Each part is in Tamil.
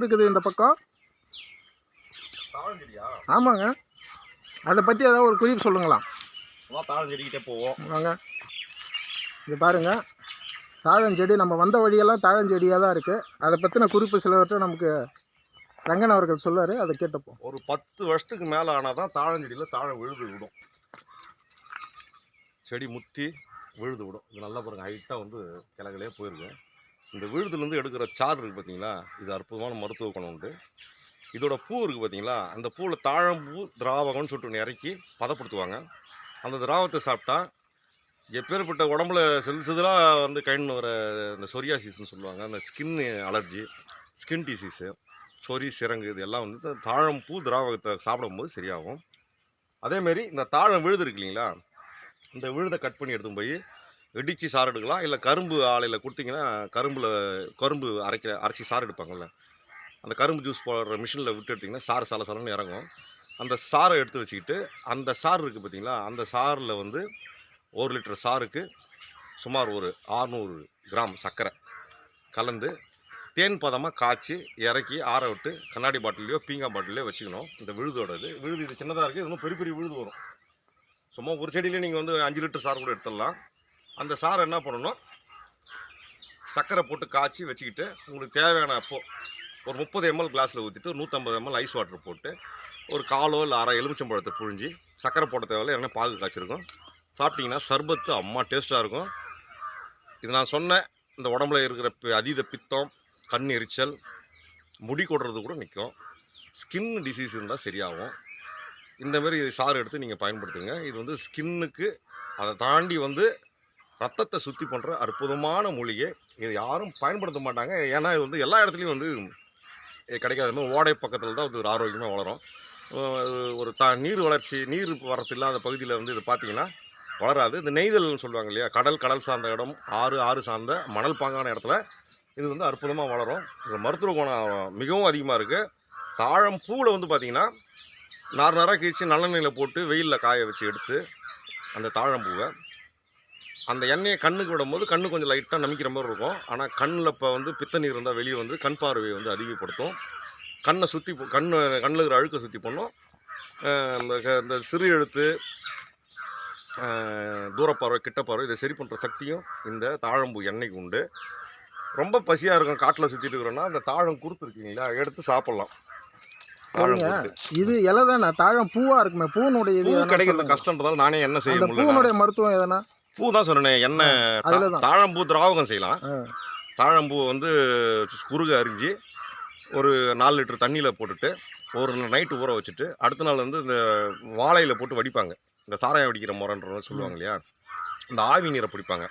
இருக்குது இந்த பக்கம். ஆமாங்க. அதை பற்றி ஏதாவது ஒரு குறிப்பு சொல்லுங்களா தாழஞ்செடிக்கிட்டே போவோம். வாங்க. இது பாருங்க. தாழஞ்செடி நம்ம வந்த வழியெல்லாம் தாழஞ்செடியாக தான் இருக்குது அதை பற்றின குறிப்பு சிலவற்றை நமக்கு ரங்கன் அவர்கள் சொல்லுவார் அதை கேட்டுப்போம். ஒரு பத்து வருஷத்துக்கு மேலே ஆனால் தான் தாழஞ்செடியில் தாழம் விழுது விடும். செடி முத்தி விழுது விடும். இது நல்லா பாருங்க ஹைட்டாக வந்து கிளகிலே போயிருக்கு இந்த விழுதுலேருந்து எடுக்கிற சாறு இருக்குது பார்த்தீங்களா இது அற்புதமான மருத்துவ குணம் உண்டு. இதோட பூ இருக்குது பார்த்தீங்களா அந்த பூவில் தாழம்பூ திராவகம்னு சொல்லிட்டு ஒன்று இறக்கி பதப்படுத்துவாங்க. அந்த திராவத்தை சாப்பிட்டா எப்பேற்பட்ட உடம்புல செல் செதிலாக வந்து கழின்னு வர இந்த சொரியாசிஸ்ன்னு சொல்லுவாங்க. அந்த ஸ்கின் அலர்ஜி ஸ்கின் டிசீஸு சொறி சிறங்கு இது எல்லாம் வந்து இந்த தாழம்பூ திராவகத்தை சாப்பிடும்போது சரியாகும். அதேமாரி இந்த தாழம் விழுது இருக்கு இல்லைங்களா? இந்த விழுதை கட் பண்ணி எடுத்துன்னு போய் இடித்து சாறு எடுக்கலாம். இல்லை கரும்பு ஆலையில் கொடுத்தீங்கன்னா கரும்பில் கரும்பு அரைக்கிற அரைச்சி சாறு எடுப்பாங்கல்ல. அந்த கரும்பு ஜூஸ் போடுற மிஷினில் விட்டு எடுத்திங்கன்னா சாறு சால சலன்னு இறங்கும். அந்த சாறை எடுத்து வச்சுக்கிட்டு அந்த சாறு இருக்குது பார்த்திங்களா அந்த சாறில் வந்து ஒரு லிட்டர் சாருக்கு சுமார் ஒரு 600 கிராம் சர்க்கரை கலந்து தேன் பதமாக காய்ச்சி இறக்கி ஆற விட்டு கண்ணாடி பாட்டிலையோ பீங்கா பாட்டிலையோ வச்சுக்கணும். இந்த விழுதோட இது. விழுது இது சின்னதாக இருக்குது இன்னும் பெரிய பெரிய விழுது வரும். சும்மா ஒரு செடியிலே நீங்கள் வந்து அஞ்சு லிட்டர் சாறு கூட எடுத்துடலாம். அந்த சாரை என்ன பண்ணணும்? சர்க்கரை போட்டு காய்ச்சி வச்சுக்கிட்டு உங்களுக்கு தேவையான அப்போ ஒரு முப்பது எம்எல் கிளாஸில் ஊற்றிட்டு நூற்றம்பது எம்எல் ஐஸ் வாட்டர் போட்டு ஒரு காலோ இல்லை அரை எலுமிச்சம்பழத்தை புழிஞ்சி சர்க்கரை போட்ட தேவையில்ல என்ன பாகு காய்ச்சிருக்கும். சாப்பிட்டிங்கன்னா சர்பத்து அம்மா டேஸ்ட்டாக இருக்கும். இது நான் சொன்ன இந்த உடம்புல இருக்கிற அதீத பித்தம் கண் எரிச்சல் முடி கொடுறது கூட நிற்கும் ஸ்கின் டிசீஸ் இருந்தால் சரியாகும். இந்தமாரி சாறு எடுத்து நீங்கள் பயன்படுத்துங்க. இது வந்து ஸ்கின்னுக்கு அதை தாண்டி வந்து ரத்தத்தை சுத்தி பண்ணுற அற்புதமான மூலிகை இது யாரும் பயன்படுத்த மாட்டாங்க. ஏன்னா இது வந்து எல்லா இடத்துலையும் வந்து கிடைக்காத. மாதிரி ஓடை பக்கத்தில் தான் இது ஒரு ஆரோக்கியமாக வளரும். ஒரு த நீர் வளர்ச்சி நீர் வரத்து இல்லாத பகுதியில் வந்து இது பார்த்தீங்கன்னா வளராது. இந்த நெய்தல்னு சொல்லுவாங்க இல்லையா? கடல் கடல் சார்ந்த இடம் ஆறு ஆறு சார்ந்த மணல் பாங்கான இடத்துல இது வந்து அற்புதமாக வளரும். இது மருத்துவ குணம் மிகவும் அதிகமாக இருக்குது தாழம் பூவில் வந்து பார்த்தீங்கன்னா நார் நாராக கிழிச்சு நல்லெண்ணெயில் போட்டு வெயிலில் காய வச்சு எடுத்து அந்த தாழம்பூவை அந்த எண்ணெயை கண்ணுக்கு விடும்போது கண்ணு கொஞ்சம் லைட்டாக நமிக்கிற மாதிரி இருக்கும். ஆனால் கண்ணில் இப்போ வந்து பித்த நீர் இருந்தால் வெளியே வந்து கண் பார்வையை வந்து அதிகப்படுத்தும். கண்ணை சுற்றி கண்ணு கண்ணில் இருக்கிற அழுக்கை சுற்றி பண்ணும். அஹ் இந்த சிறு எழுத்து தூரப்பார்வை கிட்டப்பார்வை இதை சரி பண்ணுற சக்தியும் இந்த தாழம்பூ எண்ணெய்க்கு உண்டு. ரொம்ப பசியாக இருக்கும் காட்டில் சுற்றிட்டு இருக்கிறோன்னா அந்த தாழம் குருத்து இருக்கீங்களா எடுத்து சாப்பிட்லாம். இது இலை தாழம் பூவாக இருக்குமே? பூனுடைய இது கிடைக்கிறது. கஷ்டன்றதால நானே என்ன செய்ய அந்த பூனுடைய மருத்துவம் எதனா? பூ தான் சொன்னேன் எண்ணெய். தாழம்பூ திராவகம் செய்யலாம். தாழம்பூ வந்து குறுக அரிஞ்சு ஒரு நாலு லிட்டர் தண்ணியில் போட்டுட்டு ஒரு நைட்டு ஊற வச்சுட்டு அடுத்த நாள் வந்து இந்த வாழையில் போட்டு வடிப்பாங்க. இந்த சாராயம் வடிக்கிற முறைன்ற சொல்லுவாங்க இல்லையா? இந்த ஆவி நீரை பிடிப்பாங்க.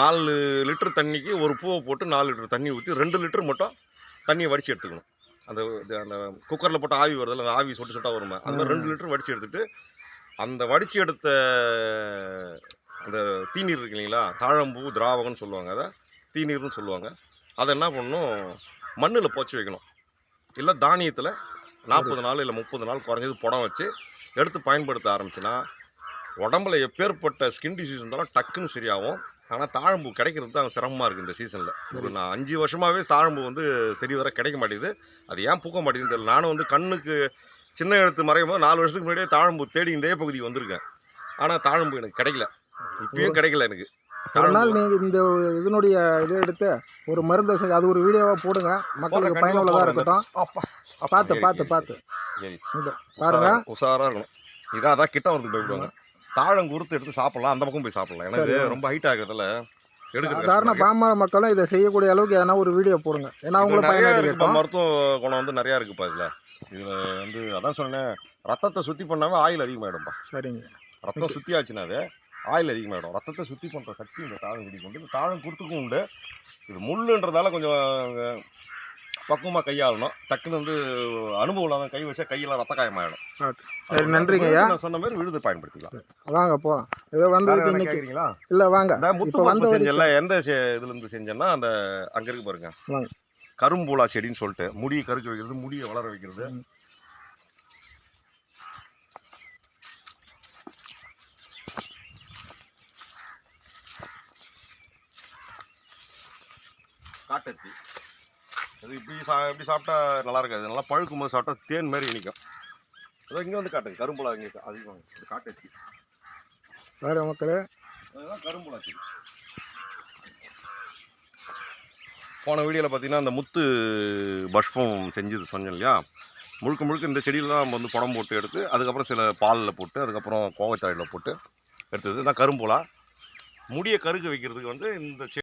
நாலு லிட்டர் தண்ணிக்கு ஒரு பூவை போட்டு நாலு லிட்டர் தண்ணி ஊற்றி ரெண்டு லிட்டர் மட்டும் தண்ணியை வடித்து எடுத்துக்கணும். அந்த இது அந்த குக்கரில் போட்டு ஆவி வருதுல்ல அந்த ஆவி சொட்டு சொட்டா வருமே? அந்த ரெண்டு லிட்டர் வடித்து எடுத்துட்டு அந்த வடித்து எடுத்த அந்த தீநீர் இருக்கு இல்லைங்களா? தாழம்பூ திராவகம்னு சொல்லுவாங்க அதை. தீநீர்னு சொல்லுவாங்க. அதை என்ன பண்ணணும்? மண்ணில் போச்சு வைக்கணும். இல்லை தானியத்தில் நாற்பது நாள் இல்லை முப்பது நாள் குறைஞ்சது புடம் வச்சு எடுத்து பயன்படுத்த ஆரம்பிச்சுன்னா உடம்புல எப்பேற்பட்ட ஸ்கின் டிசீஸ் இருந்தாலும் டக்குன்னு சரியாகும். ஆனால் தாழம்பூ கிடைக்கிறது தான் சிரமமாக இருக்குது இந்த சீசனில் நான் அஞ்சு வருஷமாகவே தாழம்பூ வந்து சரி வர கிடைக்க மாட்டேங்குது. அது ஏன் பூக்க மாட்டேங்குதுன்னு தெரியல. நானும் வந்து கண்ணுக்கு சின்ன எழுத்து மறையும் போது நாலு வருஷத்துக்கு முன்னாடியே தாழம்பூ தேடி இந்த பகுதிக்கு வந்திருக்கேன். ஆனால் தாழம்பூ எனக்கு கிடைக்கல. இப்பயும் கிடைக்கல எனக்கு. ஒரு நாள் நீங்கள் இந்த இதனுடைய இதை எடுத்து ஒரு மருந்தை செஞ்சு அது ஒரு வீடியோவாக போடுங்க. மக்களுக்கு பயனுள்ளதாக. இருக்கட்டும். பார்த்து பார்த்து பார்த்து. பாருங்க. உஷாரா இருக்கணும். இதான் அதான் கிட்ட வரதுக்கு பயப்படுவாங்க தாழம் குறுத்து எடுத்து சாப்பிடலாம். அந்த பக்கம் போய் சாப்பிடலாம். சரி. ரொம்ப ஹைட் ஆகிறதுல சாதாரண பாமர மக்களும் இதை செய்யக்கூடிய அளவுக்கு எதனா ஒரு வீடியோ போடுங்க. ஏன்னா. அவங்களும் இருக்குப்பா, பயனடைக்கட்டும் மருத்துவ குணம் வந்து நிறைய இருக்குப்பா இதுல. இதுல வந்து அதான் சொன்னேன் ரத்தத்தை சுத்தி பண்ணாவே ஆயில் அதிகமாயிடும்பா. சரிங்க. ரத்தம் சுத்தி ஆச்சுனாவே ஆயில் அதிகமாயிடும் ரத்தத்தை சுத்தி பண்ற சக்தி இந்த தாழம் குடிக்கு உண்டு. இந்த தாழம் குருத்துக்கும் உண்டு. இது முள்ளுன்றதால கொஞ்சம் அஹ், பக்குவமா கையாளணும். டக்குன்னு வந்து அனுபவம் இல்லாத கை வச்சா கையெல்லாம் ரத்த காயமாயிடும். சரி நன்றிங்க ஐயா. நான் சொன்ன மாதிரி விழுது பயன்படுத்திக்கலாம். வாங்க போகலாம் ஏதோ வந்து கேக்குறீங்களா? இல்லை வாங்க. முத்து வந்த செஞ்சல எந்த செ- இதுல இருந்து செஞ்சேன்னா அந்த அங்க இருக்கு பாருங்க. வாங்க. கரும்பூலா செடின்னு சொல்லிட்டு முடியை கருக்க வைக்கிறது முடியை வளர வைக்கிறது. காட்டத்தி அது இப்படி சா இப்படி சாப்பிட்டா நல்லா இருக்காது. நல்லா பழுக்கும் போது சாப்பிட்டா தேன் மாதிரி இனிக்கும். அதான் இங்கே வந்து காட்டுங்க. கரும்புலா இங்கே அதிகம் காட்டு பாரு மக்களே. அதுதான் கரும்புலா செடி போன வீடியோவில் பார்த்தீங்கன்னா அந்த முத்து பஷ்பம் செஞ்சது சொன்னேன் இல்லையா? முழுக்க முழுக்க இந்த செடியில் தான் நம்ம வந்து புடம் போட்டு எடுத்து அதுக்கப்புறம் சில பாலில் போட்டு அதுக்கப்புறம் கோவைத்தாழில் போட்டு எடுத்தது. தான் கரும்புலா. முடியை கருக்க வைக்கிறதுக்கு வந்து இந்த செடி